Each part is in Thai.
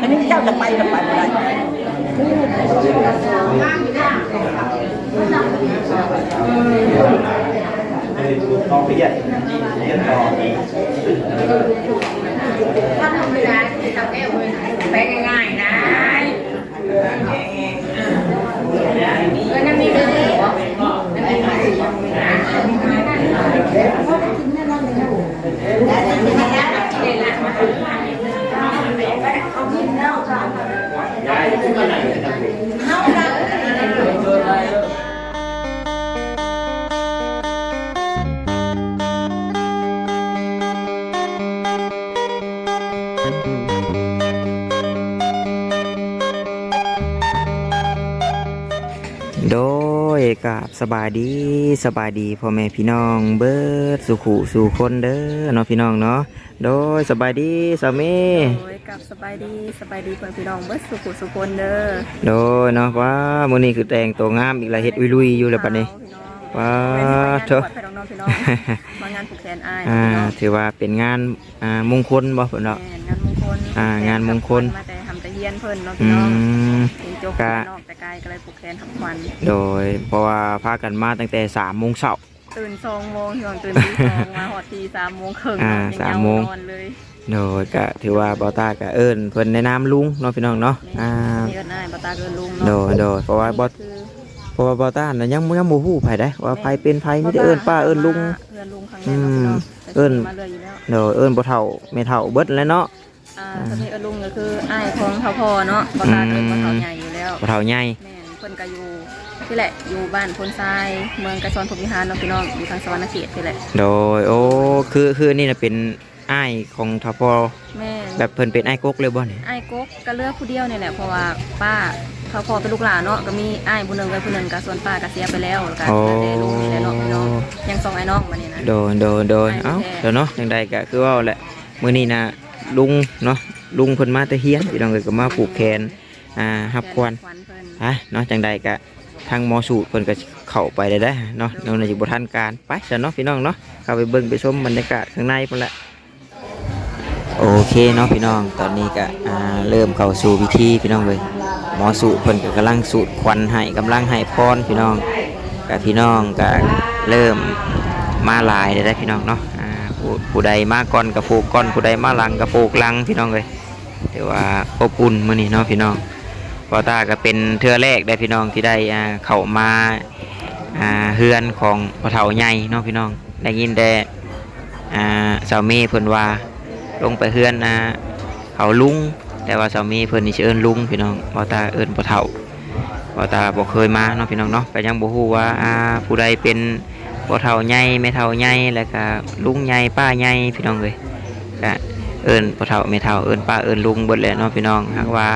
อันนี้เจ้าจะไปจะไปไม่ได้ลองไปเรียนเรียนต่อถ้าทำไม่ได้ทำแก้วเลยแป้งง่ายๆนะเออนั่นนี่เลย Đó ยกับสบายดีสบายดีพ่อแม่พี่น้องเบิดสุขุสู่คนเด้อเนาะพี่น้องเนาะโดยสบายดีสามีโอ้ยกับสบายดีสบายดีเพื่อนพี่น้องเบิดสุขุสุคนเด้อโดยเนาะว่ามื้อนี้คือแต่งตัวงามอีกแล้วเฮ็ดอุยลุยอยู่แล้วบัดนี้ว้าเถเถอะอะไปน้องๆพี่น้องมางานผูกแขนอ้ายอ่าพี่น้องถือว่าเป็นงานอ่ามงคลบ่เพิ่นเนาะแม่นงานมงคลอ่างานมงคลมาแต่ทำแต่เฮียนเพิ่นเนาะอืพี่น้องมเป็นโจกกะ นอกแต่กายก็เลยผูกแขนทำควันโดยเพราะว่าพากันมาตั้งแต่3โมงเช้า ตื่นสองโมงพี่น้องตื่นตีสองมาหอดทีสามโมงครึ่งอ่ายังสามยังโมง นอนเลยโดยก็ถือว่าบ่ตาก็เอิ้นเพิ่นในนามลุงเนาะพี่น้องเนาะอ่านี่ก็น่ายบาตาเกินลุงโดเนาะยโดยเพราะว่าบ่คือเพราะว่าบ่ต้านน่ะยังยังบ่ฮู้ไผได้ว่าไผเป็นไผมีแต่เอิ้นป้าเอิ้นลุง เอิ้นลุงครั้งแรกเนาะพี่น้องแต่เอิ้น มาเลยอยู่แล้วโดยเอิ้นบ่เฒ่าแม่เฒ่าเบิดแล้วเนาะ อ่าตอนนี้เอิ้นลุงก็คืออ้ายของเฒ่าพ่อเนาะบาตาเอิ้นว่าเฒ่าใหญ่อยู่แล้ว บ่เฒ่าใหญ่แม่นเพิ่นก็อยู่ที่แหละอยู่บ้านพนทราย เมืองกระชอนพรหมวิหารเนาะพี่น้องอยู่ทางสวรรณเขตที่แหละโดยโอ้คือคือนี่น่ะเป็นอ้ายของทพแม่นแบบเพิ่นเป็นอ้ายกกเลยบ่นี่อ้ายกกก็เลือกผู้เดียวนี่แหละเพราะว่าป้าเขาพอเป็นลูกหลานเนาะก็มีอ้ายผู้หนึงกับผู้หนึงก็ส่วนป้าก็เสียไปแล้วแล้วก็โอ้เหลือแต่ลุงนี่แหละเนาะพี่น้องยังส่งไอ้น้องมานี่นะ โดยโดยโดยอ้ายเอ้าแท้เดี๋ยวเนาะจังใดก็คือว่าแหละมื้อนี้น่ะ ลุงเนาะลุงเพิ่นมาแต่เฮียนพี่น้องเอ้ยก็มาผูกแขนอ่ารับควันควันเพิ่นฮะเนาะจังใดก็ทางหมอสูตรเพิ่นก็เข้าไปได้ได้อเนาะเราในอยู่บ่ทันการไปซะเนาะพี่น้องเนาะเข้าไปเบิ่งไปชมบรรยากาศข้างในพุ่นแหละโอเคเนาะพี่น้องตอนนี้ก็อ่าเริ่มเข้าสู่พิธีพี่น้องเลยหมอสูตรเพิ่นก็กำลังสูดควันให้กำลังให้พรพี่น้องก็พี่น้องก็เริ่มมาหลายได้ได้อพี่น้องเนาะอ่า ผู้ใดมาก่อนก็ผูกก่อนผู้ใดมาหลังก็ผูกหลังพี่น้องเลยถือว่าอบอุ่นมื้อนี้เนาะพี่น้องบอตาก็เป็นเทือแรกได้พี่น้องที่ได้เข้ามาเฮือนของพ่อเฒ่าใหญ่เนาะพี่น้องได้ยินแต่สาวเมย์เพิ่นว่าลงไปเฮือนเขาลุงแต่ว่าสามย์เพิ่นนี่เอิ้นลุงพี่น้องบอตาเอิ้นพ่อเฒ่าบอตาบ่เคยมาเนาะพี่น้องเนาะก็ยังบ่ฮู้ว่าผู้ใดเป็น พ่เฒ่าใหญ่แม่เฒ่าใหญ่แล้วก็ลุงใหญ่ป้าใหญ่พี่น้องเอ้ยก็เอิ้นพ่เฒ่าแม่เฒ่าเอิ้นป้าเอิ้นลุงเบิดแหละเนาะพี่น้องหากว่า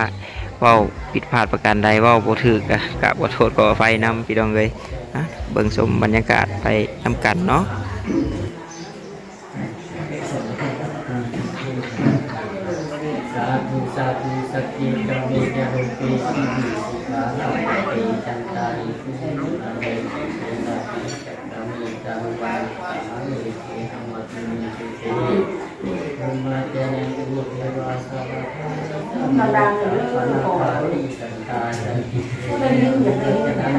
เว้าผิดพลาดประการใดเว้าบ่ถูกกะกะบ่โทษขออภัยนำพี่น้องเลยนะเบิ่งชมบรรยากาศไปนำกันเนาะสาธุสาธุสักกิจเมจารุปีสิบิสุขาลาภีจันตาริสุขินาเมสุตาภิจักนามิจารุวาสามิเอหัมัตมิสุเตธรร มะเจนะอุเทวาสาวะสัตตะมังดังเลยปนาภาริสันตาสันติเตจะนั้น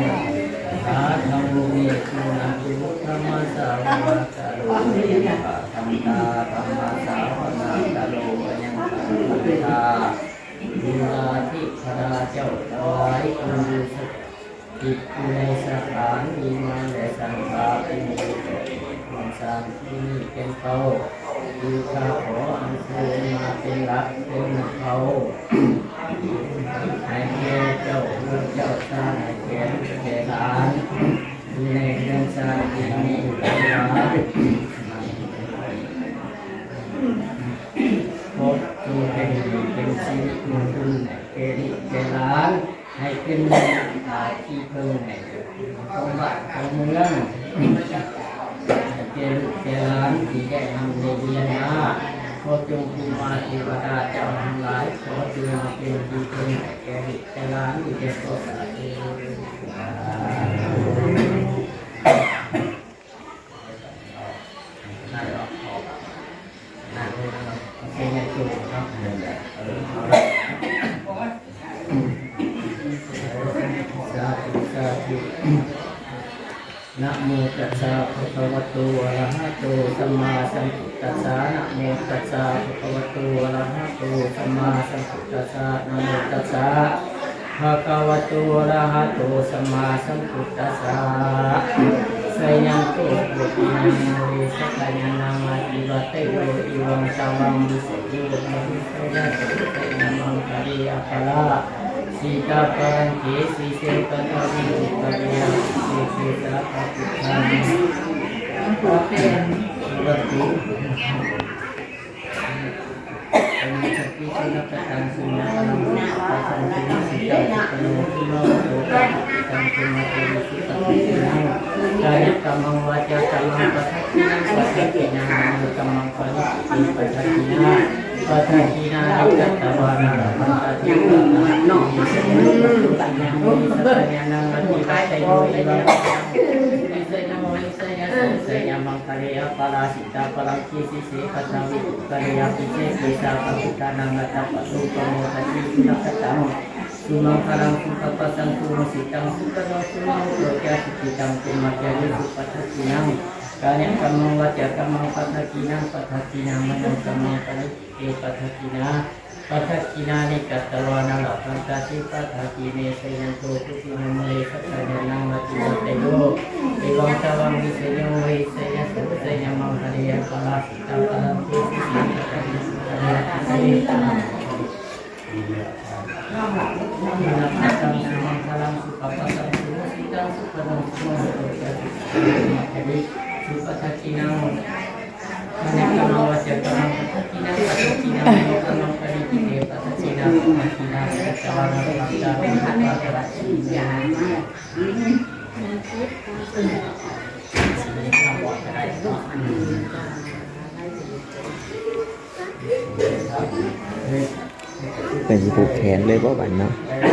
อาธัมโมเมสุนันตุธรรมสาวะกะโลเมปะธรรมตาธรรมสาวะกะโลยังพุทธาดูลาที่พระเจ้าถวายคุณสุจิตในสถานมีมาและสังฆาเป็นมีคุณสร้างที่นี่เป็นเขา ดูข้าขออัญเชิญมาเป็นรักเป็นเขาให้แก่เจ้าเมื่อเจ้าชาให้แก่แก่หลานในเรื่องชาตินี้เป็นหลานพบจูให้เป็นชีวิตมงคลเกลิเกล้านให้เป็นอาที่เพิ่งให้ของบ้านของเมือง กลิเกล้านที่ได้ทำในเดียนาขอจงภูมาเทวดาเจ้าทั้งหลายขอเจงมาเป็นที่เพิ่งให้เกลิเกล้านที่ได้ประกาศ โมตัสสะภะคะวะโตอะระหะโตสัมมาสัมพุทธัสสะนะโมตัสสะภะคะวะโตอะระหะโตสัมมาสัมพุทธัสสะนะโมตัสสะภะคะวะโตอะระหะโตสัมมาสัมพุทธัสสะสยังโตปุตินังโมสัพพะญานังอะติวะเตโยอิวังสาวังวิเศษโยมหิสยะสุตยามังคาริยา สีตาปันเกสีเสปตาวิปัญญาสีเสตาปฏิภาณหัวเปฏิบัตถุเป็นสติชนประการสุนัขนุปัสสันติสิกาปฏิบัติโนโตตังคุณะปุริสุตังปิเนกายกรรมวาจากรรมปัสสันติปฏิบันติญาณกรรมปัสสันติปัสสันติญาณ watya kamang pathakina pathakina kamang palikite pathakina pathakina katawana la pantasi เป็นสิผูกแขนเลยบ่บัดเนาะเจ้าถามมาได้นะใส่ในตัวเนาะเนาะอ่าอาบัดเพิ่นผูกแขนก่อนก็ได้เพิ่นผูกแขนก่อนจังสิเกี่ยวไป Kanya kamang wajar kamang padhakina padhakina manam kamang kalite padhakina padhakina ni katalwana lakang kasi padhakine sayang tutup yang mulai katajanang matina tayo Ibang tawang bisinyo mulai sayang sayang mangkaliya pala kita palang tutup yang katanya yang kalita Minapatang samang kalang sukapatang yang sukanang sumusitang Jadi เป็นนางดอกมึงยกหูให้ยักเลยขอให้ทำไม่ง่ายเลยแต่เนี่ยกำลังว่าจะกำลังจะกินกิน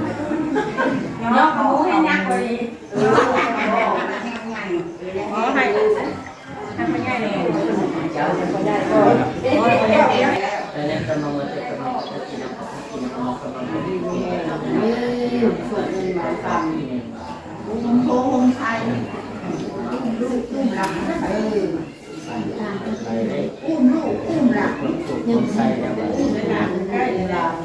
ลูกอุ้มหลังสุขใส่แล้วอุ้มหลังใกล้หลัง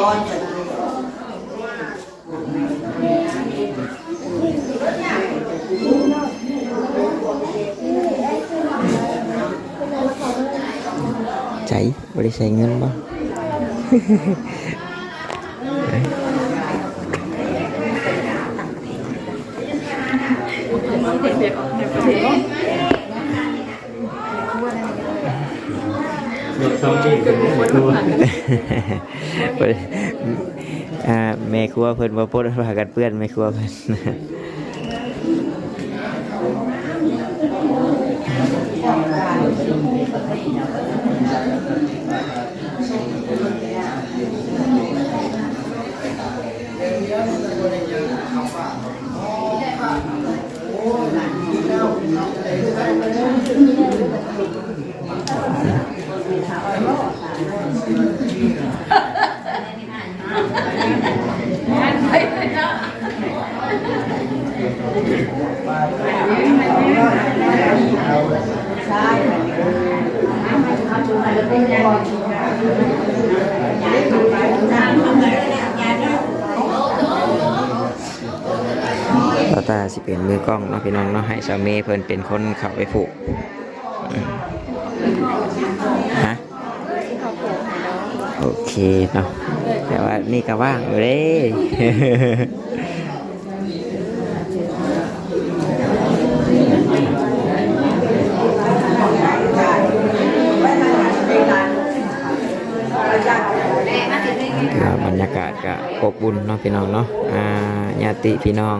แม่ก้อนจะใจบ่ได้ใช้เงินบ่ เด็กส ไม่กลัวเพื่อ่าแม่ครัวเพิ่นบ่ปลดพากันเปื้อนแม่ครัวเพิ่น ต่อตาสิเป็นมือกล้องเนาะพี่น้องเนาะให้สามีเพิ่นเป็นคนเข้าไปผูกฮะโอเคเนาะแต่ว่านี่ก็ว่างอยู่เด้ อบุญเนาะพี่น้องเนาะอ่าญาติพี่น้อง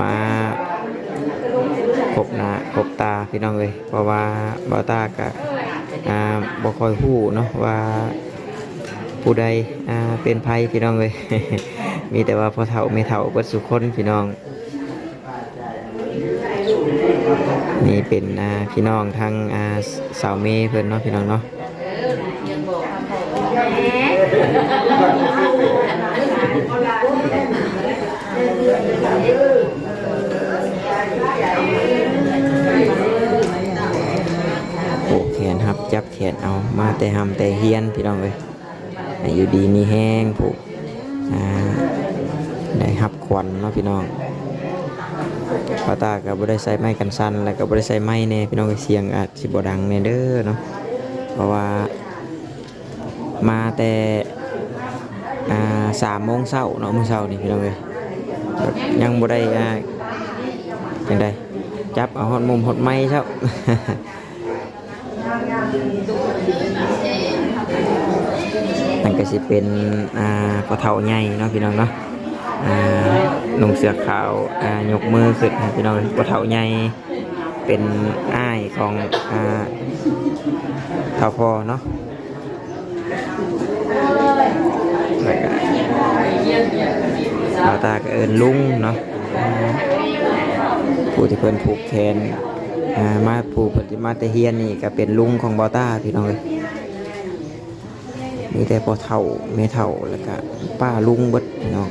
มาพบหน้าพบตาพี่น้องเลยเพราะว่าบ่าวตาก็อ่าบ่คอยฮู้เนาะว่าผู้ใดอ่าเป็นภัยพี่น้องเลยมีแต่ว่าพอเฒ่าแม่เฒ่าเบิดสุคนพี่น้อง นี่เป็นอ่าพี่น้องทางอ่าสาวเมย์เพิ่นเนาะพี่น้องเนาะ ครับจับแขนเอามาแต่หำแต่เฮียนพี่น้องเลยอยู่ดีมีแห้งผูกได้หับควันเนาะพี่น้องปาตากับบ่ได้ใส่ไม้กันสั่นแล้วก็บ่ได้ใส่ไม้แน่พี่น้องเสียงอาจสิบดังแน่เด้อเนาะเพราะว่ามาแต่สามโมงเช้าเนาะมื้อเช้านี่พี่น้องเลยยังบ่ได้อ่าจังไดจับเอาฮอดมุมฮอดไม้เช้า นั่นก็สิเป็นอ่าพอเท่าใหญ่เนาะพี่น้องเนาะอ่านุ่งเสื้อขาวอ่ายกมือขึ้นนะพี่น้องพอเท่าใหญ่เป็นอ้ายของอ่าเท่าพอเนาะแล้วก็เราตาก็เอินลุงเนาะผู้ที่เพิ่นผูกแขน อ่ามาผูกปฏิมาตะเฮียนนี่ก็เป็นลุงของบอต้าพี่น้องเลยมีแต่พอเท่าเมเท่าแล้วก็ป้าลุงเบิดพี่น้อง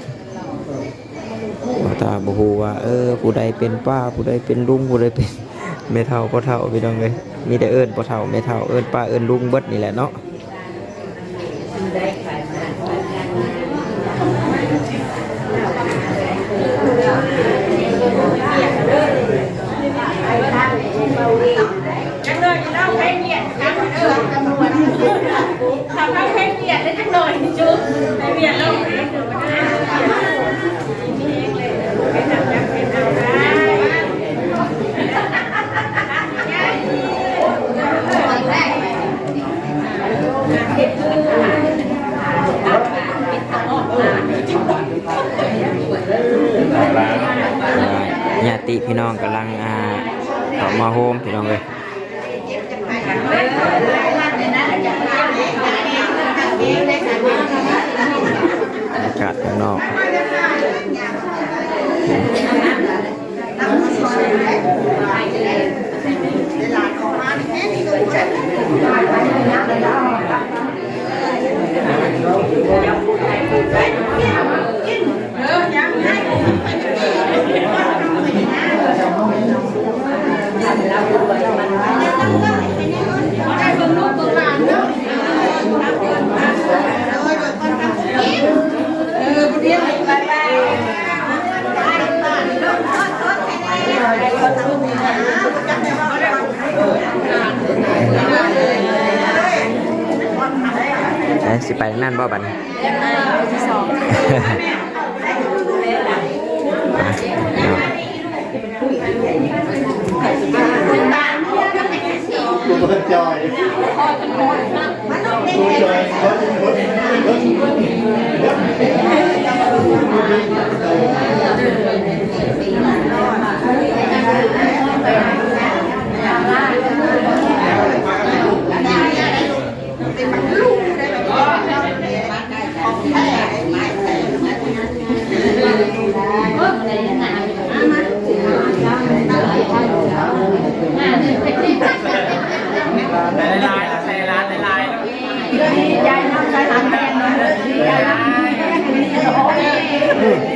บอต้าบฮูว่าเออผู้ใดเป็นป้าผู้ใดเป็นลุงผู้ใดเป็นเมเท่าพอเท่าพี่น้องเลยมีแต่เอิญพอเท่าเมเท่าเอิญป้าเอิญลุงเบิดนี่แหละเนาะญา ติพี่น้องกำลังอ่าเขามาโฮมพี่น้องเลยอากาศข้างนอก เอ้สิไปนั่นบ่บัดนี้ไปเนาะตัวจอยจอยรถรถรถ ลายใส่ร้านในลาย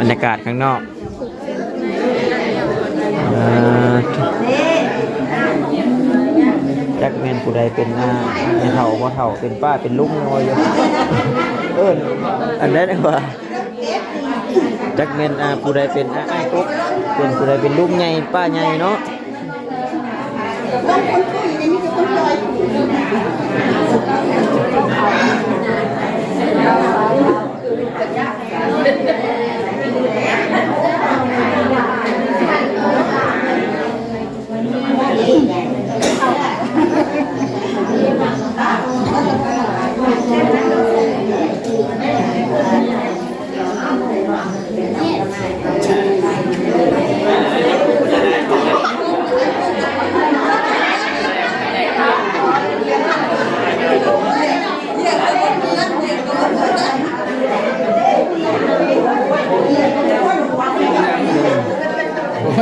บรรยากาศข้างนอกอ่าใจจักแมนผู้ใดเป็นอาแม่เฒ่าบ่เฒ่าเป็นป้าเป็นลุงน้อยอยู่เอิ้นอันนั้นว่าจักแมนอาผู้ใดเป็นอาอ้ายกกเป็นผู้ใดเป็นลุงใหญ่ป้าใหญ่เนาะ ต้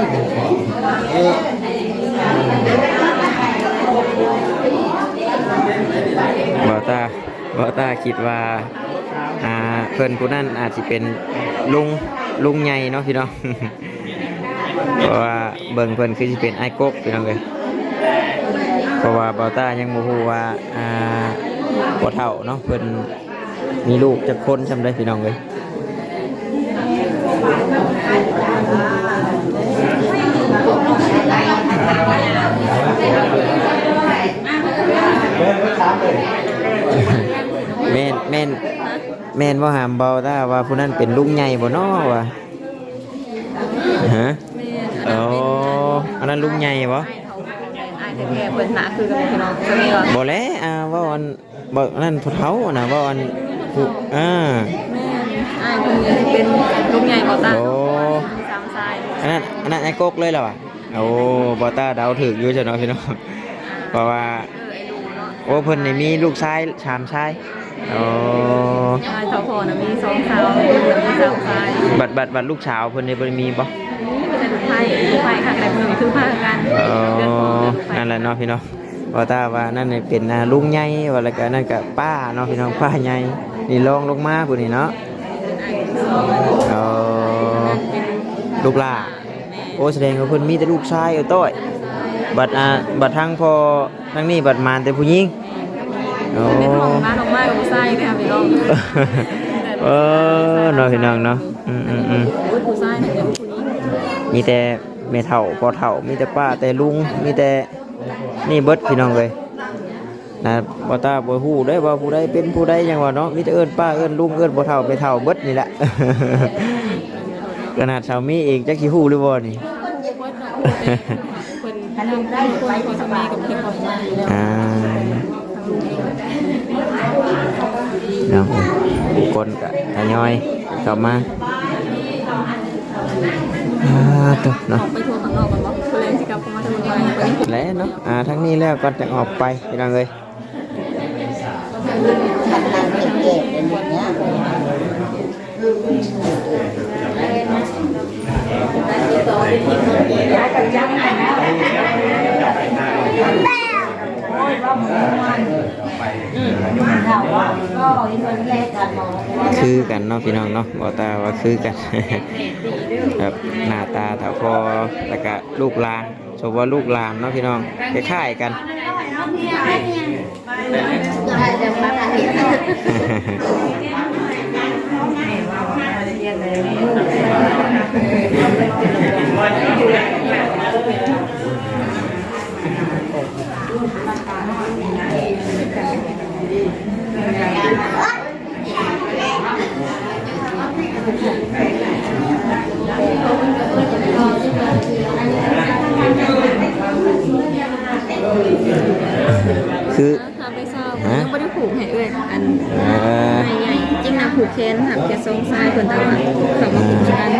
องคนคุยในนี้คือคนลอยบ่ตาบ่ตาคิดว่าอ่าเพิ่อนผู้นั้นอาจสิเป็นลุงลุงใหญ่เนาะพี่น้องเพราะว่าเบิ่งเพิ่อนคือสิเป็นไอ้กกพี่น้องเอ้ยเพราะว่าบ่ตายังบ่ฮู้ว่าอ่าบ่เฒ่าเนาะเพิ่อนมีลูกจักคนซำได้พี่น้องเอ้ย เดินไปถามเลย แม่นแม่น แม่นบ่หามเบาตาว่าผู้นั้นเป็นลุงใหญ่บ่น้อวะฮะแม่นอ๋ออันนั้นลุงใหญ่บ่อ้ายแท้ๆเพิ่นหนาคือกันพี่น้องจะมีว่าบ่แล้วอ่าเว่าอันบ่อันนั้นผู้เฒ่าน่ะเว่าอันผู้อ่าแม่นอ้ายเพิ่นนี่เป็นลุงใหญ่บ่ตาโอ้สามชายอันนั้นอันนั้นไอ้กกเลยเหรอวะโอ้บ่ตาเดาถูกอยู่ใช่เนาะพี่น้องเพราะว่า โอ้เพิ่นนี่มีลูกชายสามชายโอ้อ้ายเฒ่าพ่อน่ะมีสองสาวมีเหมือนมีสามชายบัดบัดบัดลูกสาวเพิ่นนี่บ่ได้มีบ่แต่ลูกไผ่ลูกไผ่ค่ะแต่หนึ่งคือพากันอ๋อเดือนหกเดือนลูกไผ่นั่นแหละเนาะพี่น้องว่าตาว่านั่นนี่เป็นอ่าลุงใหญ่ว่าแล้วก็นั่นก็ป้าเนาะพี่น้องป้าใหญ่นี่ลองลงมาพุ่นนี่เนาะเป็นอ้ายเป็นสองเออลูกหล่าโอ้แสดงว่าเพิ่นมีแต่ลูกชายเอาต้อยบัดอ่าบัดทางพอ ทางนี้บัดมานแต่ผู้หญิงโอ้เป็นห้องบ้านออกมากับผู้ชายเลยค่ะพี่น้องเออเนาะพี่น้องเนาะอืมอืมอืมโอ้ยผู้ชายเนี่ยเป็นผู้หญิงมีแต่แม่เฒ่าพอเฒ่ามีแต่ป้าแต่ลุงมีแต่นี่เบิดพี่น้องเลยนะบ่ตาบ่ฮู้ได้ว่าผู้ใดเป็นผู้ใดหยังว่าเนาะมีแต่เอิ้นป้าเอิ้นลุงเอิ้นบ่เฒ่าไปเฒ่าเบิดนี่แหละขนาดสามีเองจักสิฮู้หรือบ่นี่ นทำได้คนคนสมัยกับเพื่อนคนมาอยู่แล้วอ่านาะผู้คนก็ทยอยเข้ามาอ่าตัวเนาะออกไปทัวร์ข้างนอกกันวะคือแรงสิกับมาทำงานไปนี่แล้วเนาะอ่าทั้งนี้แล้วก็จะออกไปพี่น้องเลยทำงานเก่งๆเป็นอย่างเงี้ย คือกั นาะพี่น้องเนาะบอตาว่าคือกันแบบหน้าตาถ้าพอแล้วก็ลูกลานสมว่าลูกลานเนาะพี่น้องคล้ายๆกัน คือทำไปเศร้ายังไม่ได้ผูกให้เอ้ยอันเอ่อใหญ่จริงนะผูกแขนหักแค่ทรงซ้ายคนแต่ว่าเขามาผูกกัน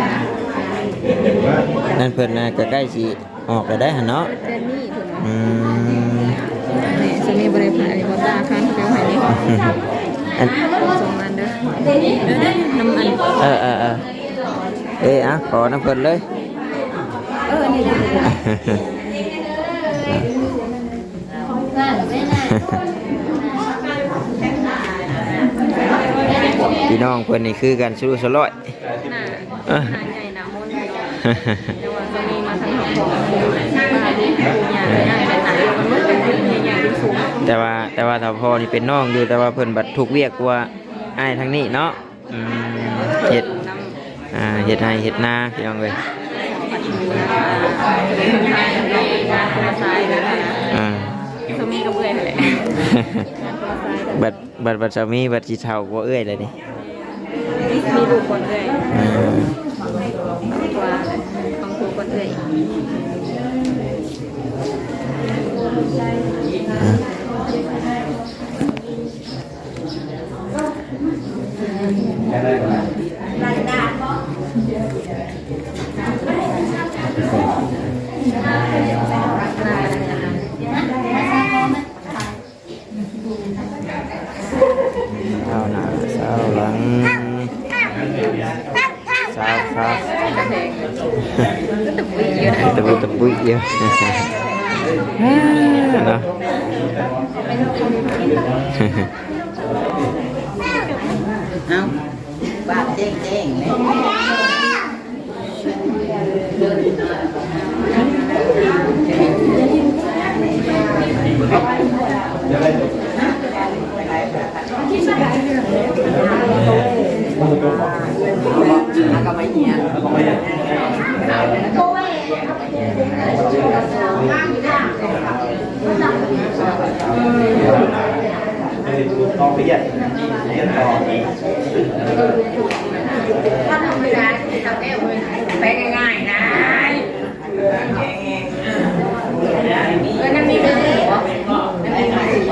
นั่นเพิ่นน่ะก็ใกล้สิออกแล้วได้หั่นเนาะเจนนี่เพิ่นอืมนี่จะมีบริษัทอะไรบ่ตาคันเดี๋ยวให้นี่อันส่งมั นเด้อเออน้ำมันเออเออเออเอ้ยอะขอน้ำเพิ่นเลยเออนี่ได้พี่น้องเพิ่นนี่คือกันสู้สลอยหน้าหน้าใหญ่หน้ามนต์แต่ว่าจะมีมาทางของป้าลูกปู่ย่าย่าหลายๆมันมันเป็นใหญ่ๆที่สุแต่ว่าแต่ว่าถ้าพ่อนี่เป็นน้องอยู่แต่ว่าเพิ่นบัดถูกเวียกกว่า อ้ายทางนี้เนาะอืมเฮ็ดน้ำอ่าเฮ็ดให้เฮ็ดนาพี่น้องเอ้ยงานคนละสายกันนะอ่าสามีกับเพื่อนนั่นแหละงานคนละสายกันบัดบัดบัดสามีบัดสิเฒ่ากว่าเอ้ยเลยนี่มีลูกคนเลยอ่าตัวของครูคนเลย เช้าหน้าเช้าหลังเช้าครับกระแพงก็ตะปุยเยอะนะ ตะบุตะบุยเยอะเนาะเอาบาดเจ๊งๆ เลยลองไปเรียนเรียนต่อ ถ้าทำไม่ได้ที่ทำได้เลยแปลงง่ายๆนะเออนั่นนี่เป็นหัวนั่นเป็นหัว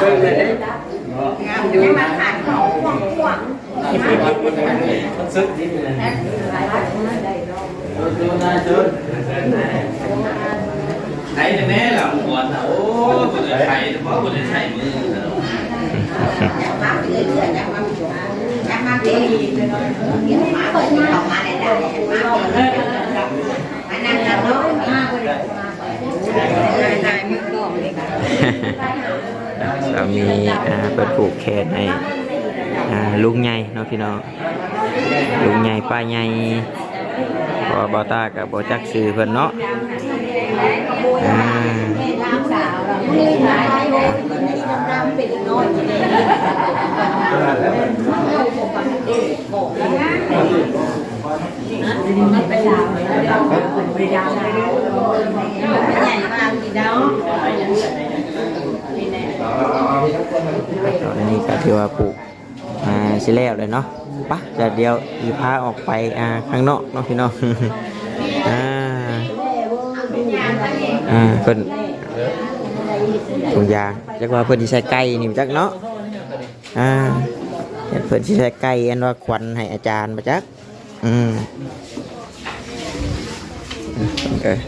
เด่นละ ดูมาขาดของห่วงห่วง มันซึกนิดนึงดูน่าจุด ใช้แน่ๆล่ะหัวน่ะโอ้ยบ่ได้ใช้เพราะบ่ได้ใช้มือน่ะ มาเรื่อยๆนะมาจะมาเรื่อยๆเลยเดี๋ยวมาเปิดที่ ออกมาได้ได้มาเรื่อยๆมานั่งกันเนาะมาเลยนายมือก็เลยสามีเปิดผูกแขนให้ลุงใหญ่เนาะพี่น้องลุงใหญ่ป้าใหญ่พราะว่าบอตากับบอจักซื้อเพิ่นเนาะ เป็นน้อยเลยมันเป็นดาวเลยดาวเป็นดาวเลยใหญ่มากกี่ดาวตอนนี้ก็ถือว่าปลูกอ่าสิแล้วเลยเนาะปะจะเดียวอีพาออกไปอ่าข้างนอกเนาะพี่น้องอ่าอ่าเพิ่น ถุงยางจักว่าเพิ่นสิใส่ไก่นี่จักเนาะอ่าเพิ่นสิใส่ไก่อันว่าควันให้อาจารย์มาจักอืมเออ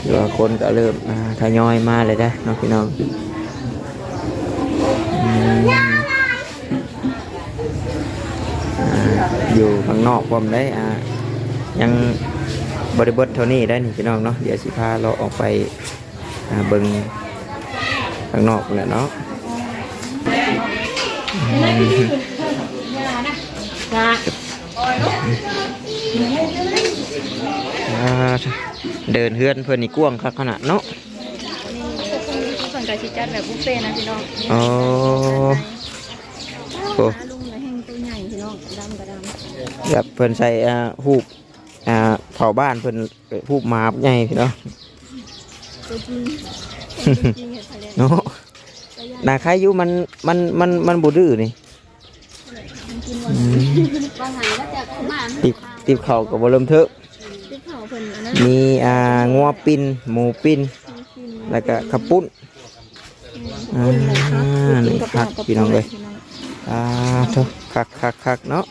ถือว่าคนก็เริ่มอ่าทยอยมาเลยได้อเนาะพี่น้องอ่าอยู่ข้างนอกผมได้อ่ายัง บริบทเท่านี้ได้อนี่พี่น้องเนาะเดี๋ยวสิพาเราออกไปอ่าเบิ่งข้างนอกแหละเนาะอ่าเดินเฮือนเพื่อนนี่กว้างคักขนาดเนาะส่วนการชิจัดแบบบุฟเฟ่ต์นะพี่น้องอ๋อโอ้ลุงเลยแห้งตัวใหญ่พี่น้องดำกระดำแบบเพิ่นใส่อ่าหูบอ่า เผาบ้านเพิ่นหูบมาบใหญ่พี่เนาะเนาะนาคายุมันมันมันมันบ่ดื้อนี่ติบติบเข่ากับบ่เริ่มเถอะมีอ่างัวปิ้นหมูปิ้นแล้วก็ข้าวปุ้นอ่านี่คักพี่น้องเลยอ่าเถอะคักคักคักเนาะ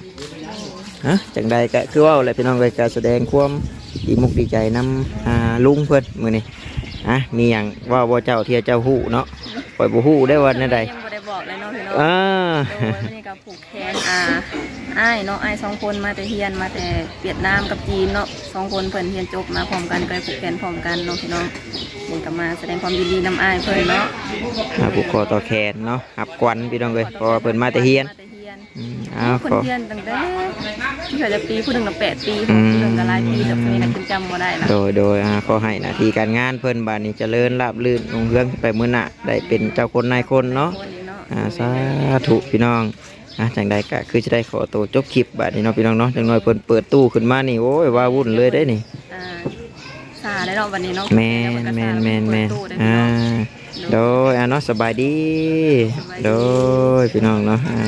ฮะจังใดก็คือว่าอะไรพี่น้องเลยก็แสดงความดีมุกดีใจนำอ่าลุงเพิ่นมื้อนี้อะมีหยังว่าบ่เจ้าเที่ยเจ้าฮู้เนาะปล่อยบ่ฮู้ได้ว่าแนวใดยังบ่ได้บอกอกเลยเนาะพี่น้องอ่าโดยวันนี้ก็ผูกแขนอ่าอ้ายเนาะอ้ายสองคนมาแต่เฮียนมาแต่เวียดนามกับจีนเนาะสองคนเพิ่นเฮียนจบมาพร้อมกันก็เลยผูกแขนพร้อมกันเนาะพี่น้องเดินกลับมาแสดงความยินดีนำอ้ายเพิ่นเนาะอ่าผูกคอต่อแขนเนาะหับกวันพี่น้องเลยเพราะว่าเพิ่นมาแต่เฮียนมาแต่ เฮียนอืมอ้าวคนขอเฮียนตั้งแต่ที่เขาจะปีผู้หนึ่งละแปดปีอืม ผู้หนึ่งละหลายปีแต่คนนี้นะคุณจำบ่ได้ละโดยโดยอ่าขอให้หน้าที่การงานเพิ่นบานนี้เจริญราบรื่นรุ่งเรืองขึ้นไปมื้อหน้าได้เป็นเจ้าคนนายคนเนาะ คนนี้เนาะ อ่าสาธุพี่น้องอะจังใดก็คือจะได้ขอตัวจบคลิปบาดนี้เนาะพี่น้องเนาะจังน้อยเพิ่นเปิดตู้ขึ้นมานี่โอ้ยว่าวุ่นเลยได้นี่อ่าซาได้เนาะวันนี้เนาะแมนแมนแมนแมนอ่าโดยอะเนาะสบายดี โดยพี่น้องเนาะอ่า